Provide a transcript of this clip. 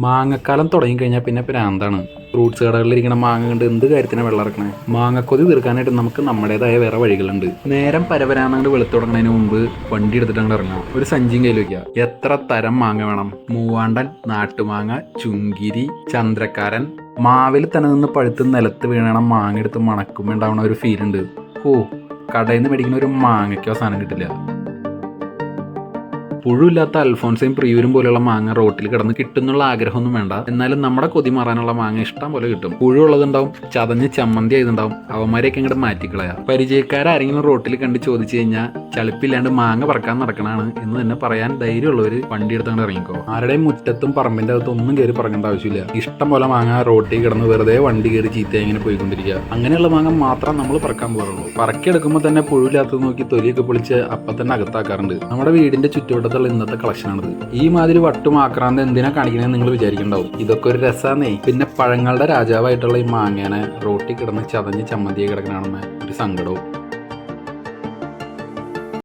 മാങ്ങക്കാലം തുടങ്ങിക്കഴിഞ്ഞാൽ പിന്നെ പ്രാന്താണ്. ഫ്രൂട്ട്സ് കടകളിൽ ഇരിക്കുന്ന മാങ്ങ കണ്ട് എന്ത് കാര്യത്തിനാണ് വെള്ളം ഇറക്കണേ? മാങ്ങക്കൊതി തീർക്കാനായിട്ട് നമുക്ക് നമ്മുടേതായ വേറെ വഴികളുണ്ട്. നേരം പരപരാന്നങ്ങോട്ട് വെളുത്തു തുടങ്ങുന്നതിന് മുമ്പ് വണ്ടി എടുത്തിട്ട് അങ്ങോട്ട് ഇറങ്ങാം. ഒരു സഞ്ചിയും കയ്യിൽ വയ്ക്കുക എത്ര തരം മാങ്ങ വേണം? മൂവാണ്ടൻ നാട്ടുമാങ്ങ ചുങ്കിരി ചന്ദ്രക്കാരൻ. മാവിൽ തന്നെ നിന്ന് പഴുത്ത് നിലത്ത് വീണണം മാങ്ങ എടുത്ത് മണക്കുമ്പോൾ ഉണ്ടാവുന്ന ഒരു ഫീൽ ഉണ്ട്. ഓ കടയിൽ നിന്ന് മേടിക്കുന്ന ഒരു മാങ്ങയ്ക്കോ സാധനം കിട്ടില്ല. പുഴുയില്ലാത്ത അൽഫോൺസയും പ്രിയൂരും പോലെയുള്ള മാങ്ങ റോട്ടിൽ കിടന്ന് കിട്ടുന്നുള്ള ആഗ്രഹമൊന്നും വേണ്ട. എന്നാലും നമ്മുടെ കൊതി മാറാനുള്ള മാങ്ങ ഇഷ്ടം പോലെ കിട്ടും. പുഴു ഉള്ളതുണ്ടാവും ചതഞ്ഞ് ചമ്മന്തി ആയതുണ്ടാവും. അവന്മാരെയൊക്കെ ഇങ്ങോട്ട് മാറ്റിക്കളയാ. പരിചയക്കാരെങ്കിലും റോട്ടിൽ കണ്ട് ചോദിച്ചു കഴിഞ്ഞാൽ ചളിപ്പില്ലാണ്ട് മാങ്ങ പറക്കാൻ നടക്കണാണ് എന്ന് തന്നെ പറയാൻ ധൈര്യമുള്ളവർ വണ്ടി എടുത്തുകൊണ്ട് ഇറങ്ങിക്കോ. ആരുടെയും മുറ്റത്തും പറമ്പിന്റെ അകത്തും ഒന്നും കയറി പറക്കേണ്ട ആവശ്യമില്ല. ഇഷ്ടം പോലെ മാങ്ങ റോട്ടിൽ കിടന്ന് വെറുതെ വണ്ടി കയറി ചീത്ത ഇങ്ങനെ പോയിക്കൊണ്ടിരിക്കുക. അങ്ങനെയുള്ള മാങ്ങ മാത്രം നമ്മൾ പറക്കാൻ പോകാറുള്ളൂ പറക്കിയെടുക്കുമ്പോൾ തന്നെ പുഴുവില്ലാത്തത് നോക്കി തൊലിയൊക്കെ പൊളിച്ച് അപ്പം തന്നെ അകത്താക്കാറുണ്ട്. നമ്മുടെ വീടിന്റെ ചുറ്റുവട്ടത്തുള്ള ഇന്നത്തെ കളക്ഷനാണിത് ഈ മാതിരി വട്ടും ആക്രാന്ത എന്തിനാ കാണിക്കണമെന്ന് നിങ്ങൾ വിചാരിക്കണ്ടാവും. ഇതൊക്കെ ഒരു രസാന്നേ. പിന്നെ പഴങ്ങളുടെ രാജാവായിട്ടുള്ള ഈ മാങ്ങേനെ റോട്ടി കിടന്ന് ചതഞ്ഞ് ചമ്മന്തിയെ കിടക്കണമെന്ന് ഒരു സങ്കടവും.